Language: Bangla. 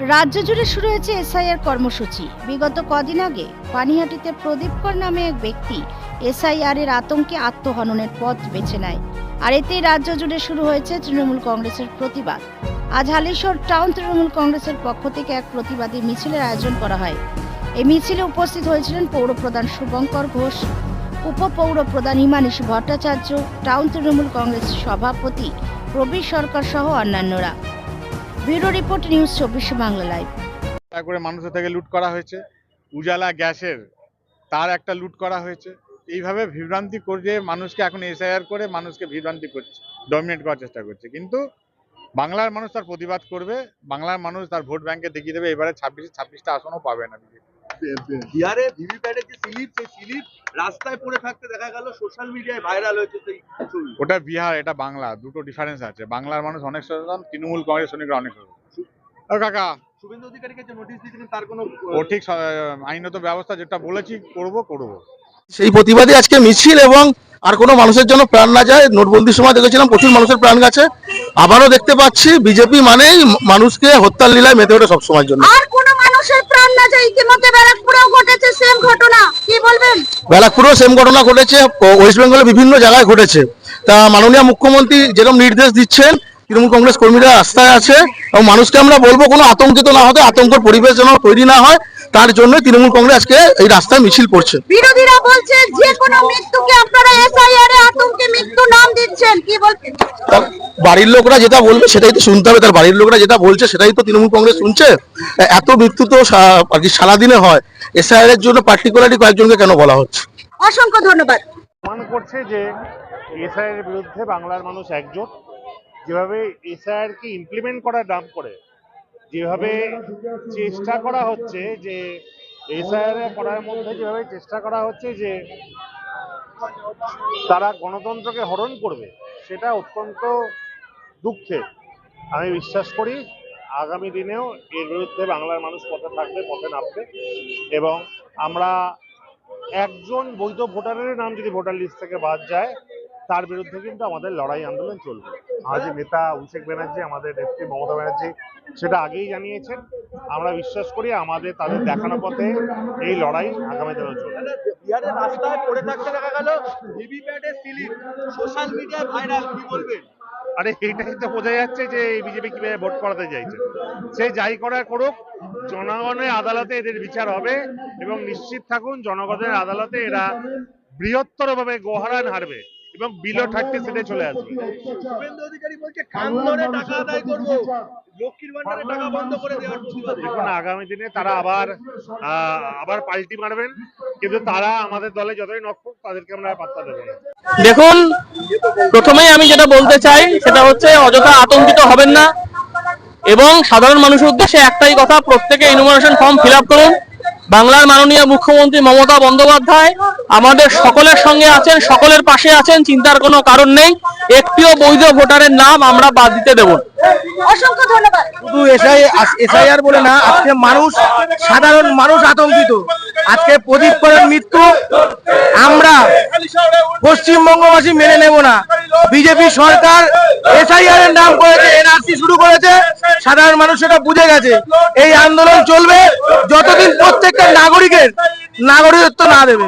রাজ্য জুড়ে শুরু হয়েছে এসআইআর কর্মসূচি। বিগত কদিন আগে পানিহাটিতে প্রদীপকর নামে এক ব্যক্তি এসআইআর এর আতঙ্কে আত্মহননের পথ বেছে নেয়। আর এতেই রাজ্য জুড়ে শুরু হয়েছে তৃণমূল কংগ্রেসের প্রতিবাদ। আজ হালিশহর টাউন তৃণমূল কংগ্রেসের পক্ষ থেকে এক প্রতিবাদী মিছিলের আয়োজন করা হয়। এই মিছিলে উপস্থিত হয়েছিলেন পৌরপ্রধান শুভঙ্কর ঘোষ, উপপৌর প্রধান ইমানিশ ভট্টাচার্য, টাউন তৃণমূল কংগ্রেস সভাপতি প্রবীর সরকার সহ অন্যান্যরা। ব্যুরো রিপোর্ট নিউজ চব্বিশে বাংলা লাইভ। করে মানুষের থেকে লুট করা হয়েছে। উজালা গ্যাসের তার একটা লুট করা হয়েছে। এইভাবে বিভ্রান্তি করে মানুষকে এখন এসআইআর করে মানুষকে বিভ্রান্তি করছে ডমিনেট করার চেষ্টা করছে। কিন্তু বাংলার মানুষ তার প্রতিবাদ করবে, বাংলার মানুষ তার ভোট ব্যাংকে দেখিয়ে দেবে, এবারে ছাব্বিশে, ছাব্বিশটা আসনও পাবে না বিজেপি। বিহারে ভিভিপ্যাটের যে স্লিপ সেই স্লিপ রাস্তায় পড়ে থাকতে দেখা গেল সোশ্যাল মিডিয়ায় ভাইরাল হয়েছে সেই ছবি। ওটা বিহার এটা বাংলা দুটো ডিফারেন্স আছে। বাংলার মানুষ অনেক সচেতন তৃণমূল কংগ্রেস সৈনিকরা অনেক সচেতন। কাকা? শুভেন্দু অধিকারীকে যে নোটিশ দিয়েছিলেন তার কোনো ও ঠিক আইনত ব্যবস্থা যেটা বলেছি করব করব। সেই প্রতিবাদে আজকে মিছিল এবং আর কোনো মানুষের জন্য প্রাণ না যায় নোটবন্দির সময় দেখেছিলাম প্রচুর মানুষের প্রাণ গেছে। আবারও দেখতে পাচ্ছি বিজেপি মানেই মানুষকে হত্যার লীলায় মেতে ওঠে সবসময়ের জন্য। আর কোনো মানুষের না ইতিমধ্যে ব্যারাকপুরেও ঘটেছে সেম ঘটনা। কি বলবেন? ব্যারাকপুরেও সেম ঘটনা ঘটেছে। ওয়েস্ট বিভিন্ন জায়গায় ঘটেছে। তা মাননীয় মুখ্যমন্ত্রী যেরকম নির্দেশ দিচ্ছেন তৃণমূল কংগ্রেস কর্মীরা রাস্তায় আছে এবং মানুষকে আমরা বলব কোনো আতঙ্কিত না হতে আতঙ্কর পরিবেশ যেন তৈরি না হয় তার জন্য তৃণমূল কংগ্রেস আজকে এই রাস্তায় মিছিল করছে। বিরোধীরা বলছে যে কোনো মৃত্যুকে আপনারা এসআইআর এ আতঙ্কে মৃত্যু নাম দিচ্ছেন কি বলবেন তার বাড়ির লোকরা যেটা বলবে সেটাই তো শুনতে হবে। তার বাড়ির লোকরা যেটা বলছে সেটাই তো তৃণমূল কংগ্রেস শুনছে। এত মৃত্যু তো সা- আর কি সারাদিনে হয়। এসআইআর এর জন্য পার্টিকুলারলি কয়েকজনকে কেন বলা হচ্ছে? অসংখ্য ধন্যবাদ। প্রমাণ করছে যে এসআইয়ের বিরুদ্ধে বাংলার মানুষ একজোট। যেভাবে এসআইআর কে ইমপ্লিমেন্ট করার নাম করে যেভাবে চেষ্টা করা হচ্ছে যে এসআইআর করার মধ্যে যেভাবে চেষ্টা করা হচ্ছে যে তারা গণতন্ত্রকে হরণ করবে সেটা অত্যন্ত দুঃখের আমি বিশ্বাস করি আগামী দিনেও এর বিরুদ্ধে বাংলার মানুষ পথে থাকবে, পথে নামবে এবং আমরা একজন বৈধ ভোটারের নাম যদি ভোটার লিস্ট থেকে বাদ যায়, তার বিরুদ্ধে কিন্তু আমাদের লড়াই আন্দোলন চলবে। আমাদের নেতা অভিষেক ব্যানার্জি, আমাদের নেত্রী মমতা ব্যানার্জি সেটা আগেই জানিয়েছেন। আমরা বিশ্বাস করি আমাদের তাদের দেখানো পথে এই লড়াই আগামী দিনেও চলবে। বিহারের রাস্তায় পড়ে থাকতে দেখা গেল ভিভিপ্যাটের স্লিপ সোশ্যাল মিডিয়ায় ভাইরাল, কি বলবেন? আরে এইটাই তো বোঝা যাচ্ছে যে বিজেপি কীভাবে ভোট করাতে চাইছে। সে যাই করার করুক, জনগণের আদালতে এদের বিচার হবে এবং নিশ্চিত থাকুন, জনগণের আদালতে এরা বৃহত্তরভাবে গোহারান হারবে। এবং বিলো থার্টি সিটে চলে আসবে। শুভেন্দু অধিকারী বলছে কান ধরে টাকা আদায় করব। লক্ষ্মীর ভান্ডারে টাকা বন্ধ করে দেওয়ার প্রতিবাদে। দেখুন আগামী দিনে তারা আবার আহ, আবার পাল্টি মারবেন কিন্তু তারা আমাদের দলে যতই নক্ষক তাদেরকে আমরা পাত্তা দেবো না। দেখুন প্রথমেই আমি যেটা বলতে চাই সেটা হচ্ছে অযথা আতঙ্কিত হবেন না এবং সাধারণ মানুষের উদ্দেশ্যে একটাই কথা প্রত্যেকে ইনোমিনেশন ফর্ম ফিল আপ করুন। বাংলার মাননীয় মুখ্যমন্ত্রী মমতা বন্দ্যোপাধ্যায় আমাদের সকলের সঙ্গে আছেন সকলের পাশে আছেন চিন্তার কোনো কারণ নেই। একটিও বৈধ ভোটারের নাম আমরা বাদ দিতে দেব। অসংখ্য ধন্যবাদ। শুধু এসআই এসআইআর বলে না আজকে মানুষ সাধারণ মানুষ আতঙ্কিত। আজকে প্রদীপ করার মৃত্যু আমরা পশ্চিমবঙ্গবাসী মেনে নেব না। বিজেপি সরকার এসআইআর এর নাম করেছে এনআরসি শুরু করেছে, সাধারণ মানুষ সেটা বুঝে গেছে। এই আন্দোলন চলবে যতদিন প্রত্যেকটা নাগরিকের নাগরিকত্ব না দেবে।